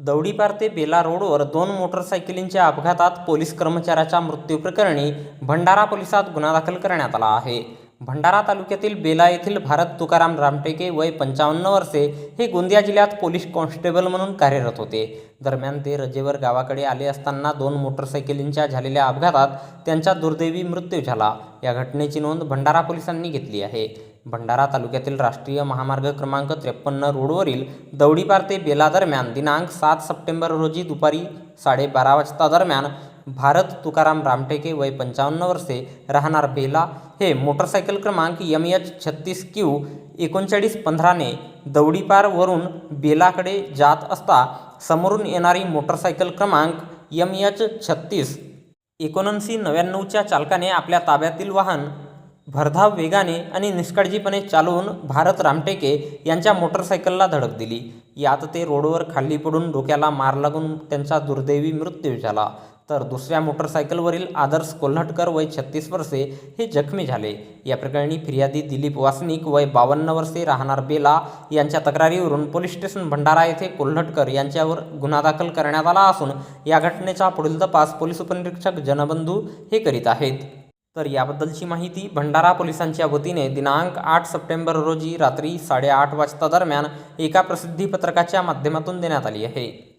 दौडीपार ते बेला रोडवर दोन मोटरसायकलींच्या अपघातात पोलीस कर्मचाऱ्याच्या मृत्यूप्रकरणी भंडारा पोलिसात गुन्हा दाखल करण्यात आला आहे. भंडारा तालुक्यातील बेला येथील भारत तुकाराम रामटेके वय पंचावन्न वर्षे हे गोंदिया जिल्ह्यात पोलीस कॉन्स्टेबल म्हणून कार्यरत होते. दरम्यान ते रजेवर गावाकडे आले असताना दोन मोटरसायकलींच्या झालेल्या अपघातात त्यांचा दुर्दैवी मृत्यू झाला. या घटनेची नोंद भंडारा पोलिसांनी घेतली आहे. भंडारा तालुक्यातील राष्ट्रीय महामार्ग क्रमांक त्रेपन्न रोडवरील दौडीपार ते बेला दरम्यान दिनांक सात सप्टेंबर रोजी दुपारी साडेबारा वाजता दरम्यान भारत तुकाराम रामटेके वय पंचावन्न वर्षे राहणार बेला हे मोटरसायकल क्रमांक यम एच छत्तीस क्यू एकोणचाळीस पंधराने दौडीपारवरून बेलाकडे जात असता समोरून येणारी मोटरसायकल क्रमांक यम एच छत्तीस एकोणऐंशी नव्याण्णवच्या चालकाने आपल्या ताब्यातील वाहन भरधाव वेगाने आणि निष्काळजीपणे चालवून भारत रामटेके यांच्या मोटरसायकलला धडक दिली. यात ते रोडवर खाली पडून डोक्याला मार लागून त्यांचा दुर्दैवी मृत्यू झाला. तर दुसऱ्या मोटरसायकलवरील आदर्श कोल्हटकर वय छत्तीस वर्षे हे जखमी झाले. या प्रकरणी फिर्यादी दिलीप वासनिक वय बावन्न वर्षे राहणार बेला यांच्या तक्रारीवरून पोलीस स्टेशन भंडारा येथे कोल्हटकर यांच्यावर गुन्हा दाखल करण्यात आला असून या घटनेचा पुढील तपास पोलीस उपनिरीक्षक जनबंधू हे करीत आहेत. तर याबद्दलची माहिती भंडारा पोलिसांच्या वतीने दिनांक आठ सप्टेंबर रोजी रात्री साडेआठ वाजता दरम्यान एका प्रसिद्धीपत्रकाच्या माध्यमातून देण्यात आली आहे.